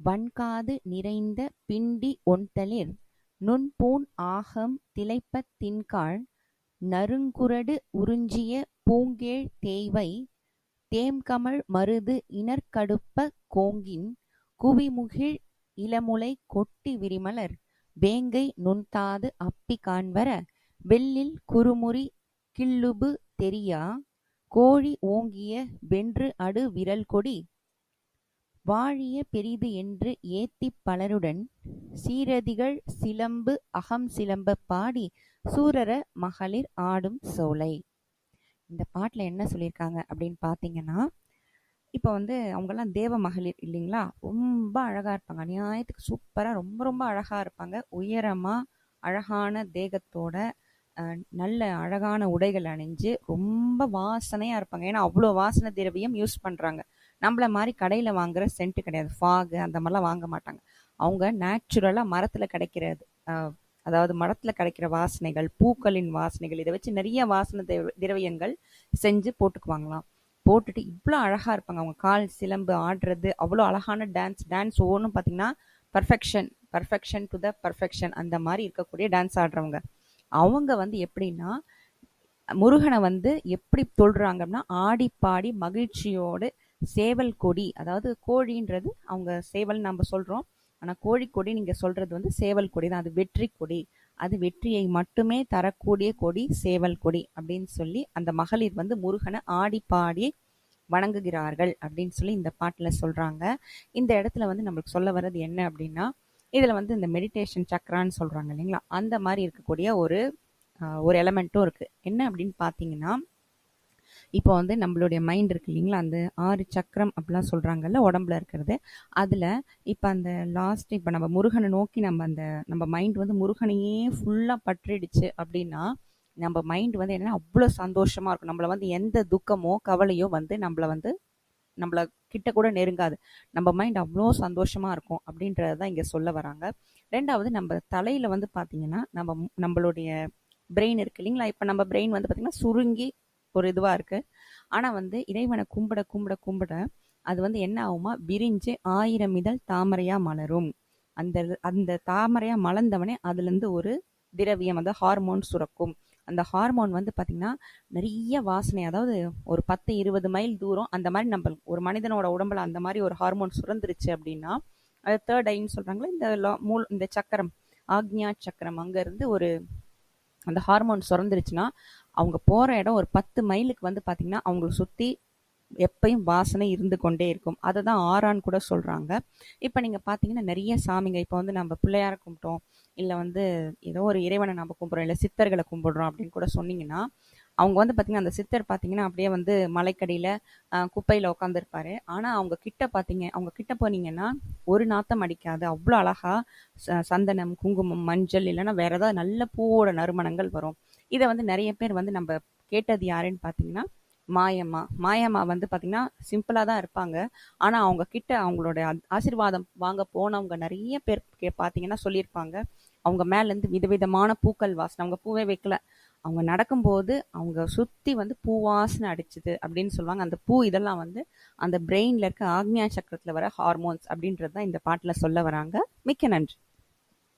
வன்காது நிறைந்த பிண்டி ஒண்தளிர் நுண்பூண் ஆகம் திளைப்பத் திண்காழ் நறுங்குரடு உறிஞ்சிய பூங்கேழ் தேய்வை தேம்கமழ் மருது இணர்க்கடுப்பக் கோங்கின் குவிமுகிழ் இளமுலை கொட்டி விரிமலர் வேங்கை நுண்தாது அப்பி காண்வர வெள்ளில் குறுமுறி கிள்ளுபு தெரியா கோழி ஓங்கிய வென்று அடு விரல்கொடி வாழிய பெரிது என்று ஏத்திப் பலருடன் சீரதிகள் சிலம்பு அகம் அகம்சிலம்பப் பாடி சூரர மகளிர் ஆடும் சோலை. இந்த பாட்டில் என்ன சொல்லியிருக்காங்க அப்படின்னு பார்த்தீங்கன்னா இப்போ வந்து அவங்கெல்லாம் தேவ மகளிர் இல்லைங்களா? ரொம்ப அழகாக இருப்பாங்க. நியாயத்துக்கு சூப்பராக ரொம்ப ரொம்ப அழகாக இருப்பாங்க. உயரமாக அழகான தேகத்தோட நல்ல அழகான உடைகள் அணிஞ்சு ரொம்ப வாசனையாக இருப்பாங்க. ஏன்னா அவ்வளோ வாசனை திரவியம் யூஸ் பண்ணுறாங்க நம்மள மாதிரி கடையில் வாங்குற சென்ட் கிடையாது. ஃபாகு அந்த மாதிரிலாம் வாங்க மாட்டாங்க. அவங்க நேச்சுரலாக மரத்தில் கிடைக்கிறது அதாவது மரத்தில் கிடைக்கிற வாசனைகள் பூக்களின் வாசனைகள் இதை வச்சு நிறைய வாசனை திரவ- திரவியங்கள் செஞ்சு போட்டுக்குவாங்களாம். போட்டுட்டு இவ்வளோ அழகாக இருப்பாங்க. அவங்க கால் சிலம்பு ஆடுறது அவ்வளோ அழகான டான்ஸ் டான்ஸ் ஒவ்வொன்றும் பார்த்தீங்கன்னா perfection perfection to the perfection அந்த மாதிரி இருக்கக்கூடிய டான்ஸ் ஆடுறவங்க. அவங்க வந்து எப்படின்னா முருகனை வந்து எப்படி தொழுறாங்கன்னா ஆடி பாடி மகிழ்ச்சியோடு சேவல் கொடி அதாவது கோழின்றது அவங்க சேவல் நம்ம சொல்றோம். ஆனா கோழி கொடி நீங்க சொல்றது வந்து சேவல் கொடி தான். அது வெற்றி கொடி. அது வெற்றியை மட்டுமே தரக்கூடிய கொடி சேவல் கொடி அப்படின்னு சொல்லி அந்த மகளிர் வந்து முருகனை ஆடி பாடி வணங்குகிறார்கள் அப்படின்னு சொல்லி இந்த பாட்டில் சொல்றாங்க. இந்த இடத்துல வந்து நம்மளுக்கு சொல்ல வர்றது என்ன அப்படின்னா இதில் வந்து இந்த மெடிடேஷன் சக்கரான்னு சொல்றாங்க இல்லைங்களா? அந்த மாதிரி இருக்கக்கூடிய ஒரு ஒரு எலமெண்ட்டும் இருக்கு. என்ன அப்படின்னு பார்த்தீங்கன்னா இப்போ வந்து நம்மளுடைய மைண்ட் இருக்கு இல்லைங்களா? அந்த ஆறு சக்கரம் அப்படிலாம் சொல்கிறாங்கல்ல உடம்புல இருக்கிறது. அதில் இப்போ அந்த லாஸ்ட் இப்போ நம்ம முருகனை நோக்கி நம்ம அந்த நம்ம மைண்ட் வந்து முருகனையே ஃபுல்லாக பற்றிடுச்சு அப்படின்னா நம்ம மைண்ட் வந்து என்னென்னா அவ்வளோ சந்தோஷமாக இருக்கும். நம்மளை வந்து எந்த துக்கமோ கவலையோ வந்து நம்மளை வந்து நம்மள கிட்ட கூட நெருங்காது. நம்ம மைண்ட் அவ்வளோ சந்தோஷமாக இருக்கும் அப்படின்றத தான் இங்கே சொல்ல வராங்க. ரெண்டாவது நம்ம தலையில் வந்து பார்த்திங்கன்னா நம்ம நம்மளுடைய பிரெயின் இருக்கு இல்லைங்களா? இப்போ நம்ம பிரெயின் வந்து பார்த்திங்கன்னா சுருங்கி ஒரு இதுவாக இருக்கு. ஆனால் வந்து இறைவனை கும்பிட கும்பிட கும்பிட அது வந்து என்ன ஆகுமா? விரிஞ்சு ஆயிரம் இதழ் தாமரையா மலரும். அந்த அந்த தாமரையா மலர்ந்தவனே அதுலேருந்து ஒரு திரவியம் அதாவது ஹார்மோன் சுரக்கும். அந்த ஹார்மோன் வந்து பார்த்திங்கன்னா நிறைய வாசனை அதாவது ஒரு பத்து இருபது மைல் தூரம் அந்த மாதிரி நம்ம ஒரு மனிதனோட உடம்புல அந்த மாதிரி ஒரு ஹார்மோன் சுரந்துருச்சு அப்படின்னா அது தேர்ட் ஐன்னு சொல்கிறாங்களே இந்த மூல் இந்த சக்கரம் ஆக்ஞா சக்கரம் அங்கேருந்து ஒரு அந்த ஹார்மோன் சுரந்துருச்சுன்னா அவங்க போகிற இடம் ஒரு பத்து மைலுக்கு வந்து பார்த்திங்கன்னா அவங்களை சுற்றி எப்பயும் வாசனை இருந்து கொண்டே இருக்கும். அதை தான் ஆறான்னு கூட சொல்கிறாங்க இப்போ நீங்கள் பார்த்தீங்கன்னா நிறைய சாமிங்க இப்போ வந்து நம்ம பிள்ளையார கும்பிட்டோம் இல்லை வந்து ஏதோ ஒரு இறைவனை நம்ம கும்பிட்றோம் இல்லை சித்தர்களை கும்பிடுறோம் அப்படின்னு கூட சொன்னீங்கன்னா அவங்க வந்து பார்த்தீங்கன்னா அந்த சித்தர் பார்த்திங்கன்னா அப்படியே வந்து மலைக்கடியில் குப்பையில் உட்காந்துருப்பாரு ஆனால் அவங்க கிட்ட பார்த்தீங்க அவங்க கிட்ட போனீங்கன்னா ஒரு நாத்தம் அடிக்காது. அவ்வளோ அழகாக ச- சந்தனம் குங்குமம் மஞ்சள் இல்லைன்னா வேற ஏதாவது நல்ல பூவோட நறுமணங்கள் வரும். இதை வந்து நிறைய பேர் வந்து நம்ம கேட்டது யாருன்னு பார்த்தீங்கன்னா மாயம்மா. மாயம்மா வந்து பார்த்திங்கன்னா சிம்பிளாக தான் இருப்பாங்க. ஆனால் அவங்க கிட்ட அவங்களோட ஆ- ஆசீர்வாதம் வாங்க போனவங்க நிறைய பேர் கே- சொல்லியிருப்பாங்க. அவங்க மேலேருந்து விதவிதமான பூக்கள் வாசனை. அவங்க பூவே வைக்கல. அவங்க நடக்கும்போது அவங்க சுற்றி வந்து பூ வாசனை அடிச்சுது அப்படின்னு சொல்லுவாங்க. அந்த பூ இதெல்லாம் வந்து அந்த பிரெயினில் இருக்க ஆக்னியா சக்கரத்தில் வர ஹார்மோன்ஸ் அப்படின்றது தான் இந்த பாட்டில் சொல்ல வராங்க. மிக்க நன்றி.